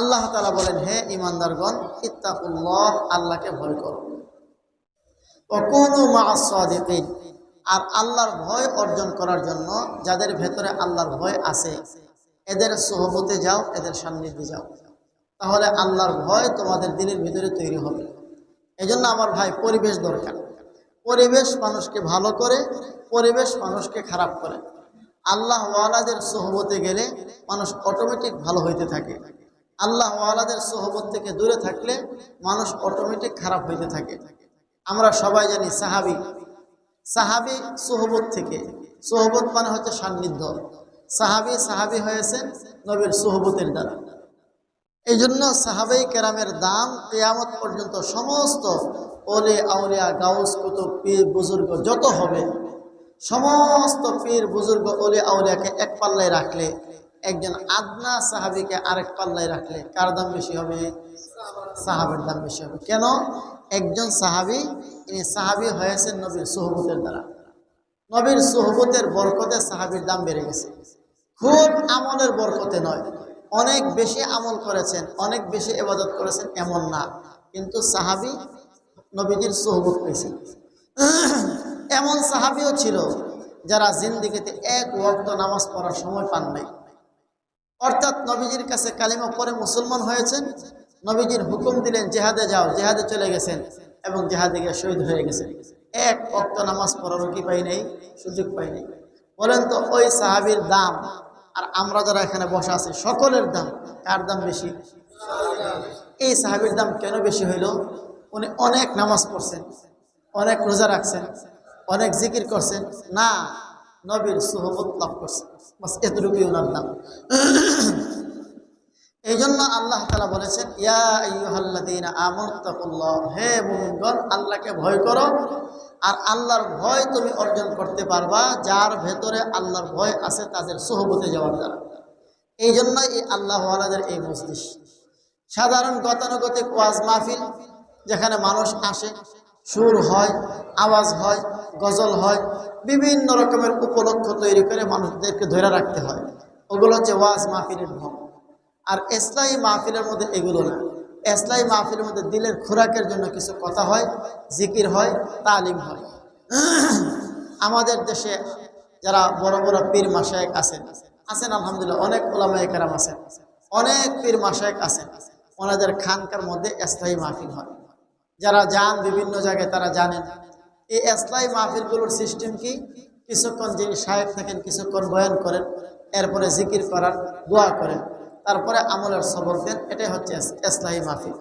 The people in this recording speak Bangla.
আল্লাহ তালা বলেন, হে ইমানদারগণ ইত্তাকুল্লাহ, আল্লাহকে ভয় করো। ও কোনো মাসিন আর আল্লাহর ভয় অর্জন করার জন্য যাদের ভেতরে আল্লাহর ভয় আছে, এদের সহবতে যাও, এদের সান্নিধ্যে যাও। তাহলে আল্লাহর ভয় তোমাদের দিনের ভিতরে তৈরি হবে। এজন্য আমার ভাই, পরিবেশ দরকার। পরিবেশ মানুষকে ভালো করে, পরিবেশ মানুষকে খারাপ করে। আল্লাহ ওয়ালাদের সহবতে গেলে মানুষ অটোমেটিক ভালো হইতে থাকে। আল্লাহ ওয়ালাদের সহবত থেকে দূরে থাকলে মানুষ অটোমেটিক খারাপ হইতে থাকে। আমরা সবাই জানি সাহাবি। সাহাবি সোহবত থেকে। সোহবত মানে হচ্ছে সান্নিধ্য। সাহাবি সাহাবি হয়েছেন নবীর সোহবতের দ্বারা। এই জন্য সাহাবাই কেরামের দাম কেয়ামত পর্যন্ত সমস্ত ওলে আউলিয়া, গাউস, কুতুব, পীর, বুজুর্গ যত হবে, সমস্ত পীর, বুজুর্গ, ওলে আউলিয়াকে এক পাল্লায় রাখলে একজন আদনা সাহাবিকে আরেক পাল্লায় রাখলে কার দাম বেশি হবে? সাহাবের দাম বেশি হবে। কেন? একজন সাহাবি, ইনি সাহাবি হয়েছেন নবীর সোহবতের দ্বারা। নবীর সোহবতের বরকতে সাহাবির দাম বেড়ে গেছে। খুব আমলের বরকতে নয়। অনেক বেশি আমল করেছেন, অনেক বেশি এবাদত করেছেন এমন না। কিন্তু সাহাবি নবীজির সোহবত পেয়েছেন। এমন সাহাবিও ছিল যারা জিন্দিগিতে এক ওয়াক্ত নামাজ পড়ার সময় পান নাই। অর্থাৎ নবীজির কাছে কালিমা পরে মুসলমান হয়েছেন, নবীজির হুকুম দিলেন, জেহাদে যাও, জেহাদে চলে গেছেন এবং জেহাদে গিয়ে শহীদ হয়ে গেছেন। এক অক্ত নামাজ পড়ারও কি পাই নেই? সুযোগ পাই নেই। বলেন তো, ওই সাহাবির দাম আর আমরা যারা এখানে বসা আছি, সকলের দাম কার দাম বেশি? এই সাহাবির দাম কেন বেশি হইল? উনি অনেক নামাজ পড়ছেন, অনেক রোজা রাখছেন, অনেক জিকির করছেন। না নবীর সুহবত লাভ করছেন বাস এতটুকুই ওনার দাম এই জন্য আল্লাহ তালা বলেছেন হে মুমিনগণ, আল্লাহকে ভয় করো। আর আল্লাহর ভয় তুমি অর্জন করতে পারবা, যার ভেতরে আল্লাহর ভয় আছে তাদের সোহবতে যাওয়ার দ্বারা। এই জন্য এই আল্লাহ আলাদের এই মস্তিষ্ক সাধারণ গতানুগতিক ওয়াজ মাহফিল, যেখানে মানুষ আসে, সুর হয়, আওয়াজ হয় গজল হয়, বিভিন্ন রকমের উপলক্ষ তৈরি করে মানুষদেরকে ধরে রাখতে হয়। ওগুলো হচ্ছে ওয়াজ মাহফিলের ঢং। আর ইসলামী মাহফিলের মধ্যে এগুলো না। এসলাই মাহফিলের মধ্যে দিলের খোরাকের জন্য কিছু কথা হয়, জিকির হয়, তালিম হয়। আমাদের দেশে যারা বড় বড় পীর মাসায়েক আছেন আছেন আলহামদুলিল্লাহ, অনেক ওলামায় কেরাম আছেন, অনেক পীর মাসায়েক আছেন। ওনাদের খানকার মধ্যে ইসলামী মাহফিল হয়। যারা যান বিভিন্ন জায়গায় তারা জানেন। এই এসলাই মাহফিলগুলোর সিস্টেম কি? কিছুক্ষণ যিনি সাহেব থাকেন কিছুক্ষণ বয়ান করেন, এরপরে জিকির করার, দোয়া করেন, তারপরে আমলের সবর দেন, এটাই হচ্ছে এসলাই মাহফিল।